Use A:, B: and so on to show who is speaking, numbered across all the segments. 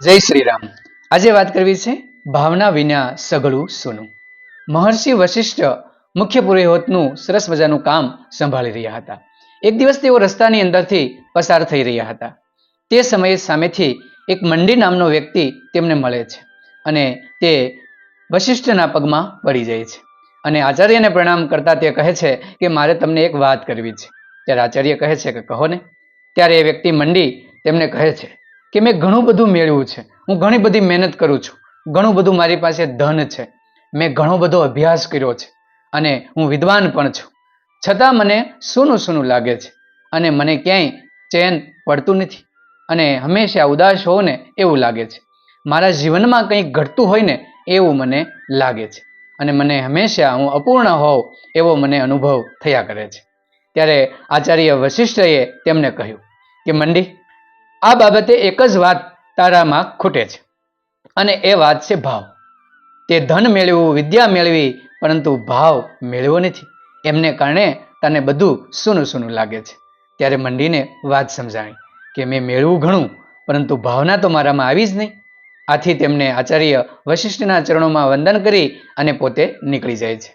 A: જય શ્રી રામ આજે વાત કરવી છે ભાવના વિના સઘળું સોનું. મહર્ષિ વશિષ્ઠ મુખ્ય પુરોહિતનું સરસ મજાનું કામ સંભાળી રહ્યા હતા. એક દિવસ તેઓ રસ્તાની અંદરથી પસાર થઈ રહ્યા હતા. તે સમયે સામેથી એક મંડી નામનો વ્યક્તિ તેમને મળે છે અને તે વશિષ્ઠના પગમાં પડી જાય છે. અને આચાર્યને પ્રણામ કરતા તે કહે છે કે મારે તમને એક વાત કરવી છે. ત્યારે આચાર્ય કહે છે કે કહો ને. ત્યારે એ વ્યક્તિ મંડી તેમને કહે છે કે મેં ઘણું બધું મેળવ્યું છે. હું ઘણી બધી મહેનત કરું છું. ઘણું બધું મારી પાસે ધન છે. મેં ઘણો બધો અભ્યાસ કર્યો છે અને હું વિદ્વાન પણ છું. છતાં મને સૂનું સૂનું લાગે છે અને મને ક્યાંય ચેન પડતું નથી અને હંમેશા ઉદાસ હોઉં ને એવું લાગે છે. મારા જીવનમાં કંઈક ઘટતું હોય ને એવું મને લાગે છે અને મને હંમેશા હું અપૂર્ણ હોઉં એવો મને અનુભવ થયા કરે છે. ત્યારે આચાર્ય વશિષ્ઠએ તેમને કહ્યું કે, મંડી આ બાબતે એક જ વાત તારામાં ખૂટે છે અને એ વાત છે ભાવ. તે ધન મેળવવું વિદ્યા મેળવી, પરંતુ ભાવ મેળવ્યો નથી. એમને કારણે તને બધું સૂનું સૂનું લાગે છે. ત્યારે મંડીને વાત સમજાણી કે મેં મેળવું ઘણું, પરંતુ ભાવના તો મારામાં આવી જ નહીં. આથી તેમને આચાર્ય વશિષ્ઠના ચરણોમાં વંદન કરી અને પોતે નીકળી જાય છે.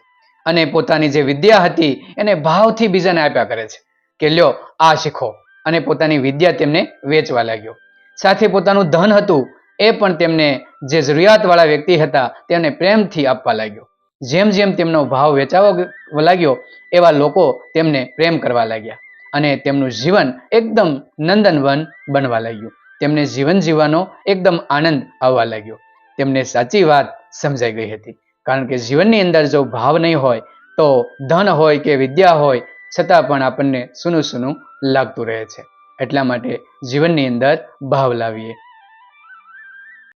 A: અને પોતાની જે વિદ્યા હતી એને ભાવથી બીજાને આપ્યા કરે છે કે લ્યો આ શીખો. અને પોતાની વિદ્યા તેમને વેચવા લાગ્યો. સાથે પોતાનું ધન હતું એ પણ તેમને જે જરૂરિયાતવાળા વ્યક્તિ હતા તેમને પ્રેમથી આપવા લાગ્યો. જેમ જેમ તેમનો ભાવ વેચાવા લાગ્યો એવા લોકો તેમને પ્રેમ કરવા લાગ્યા અને તેમનું જીવન એકદમ નંદનવન બનવા લાગ્યું. તેમને જીવન જીવવાનો એકદમ આનંદ આવવા લાગ્યો. તેમને સાચી વાત સમજાઈ ગઈ હતી. કારણ કે જીવનની અંદર જો ભાવ નહીં હોય, તો ધન હોય કે વિદ્યા હોય છતાં પણ આપણને સૂનું સૂનું લાગતું રહે છે. એટલા માટે જીવનની અંદર ભાવ લાવીએ.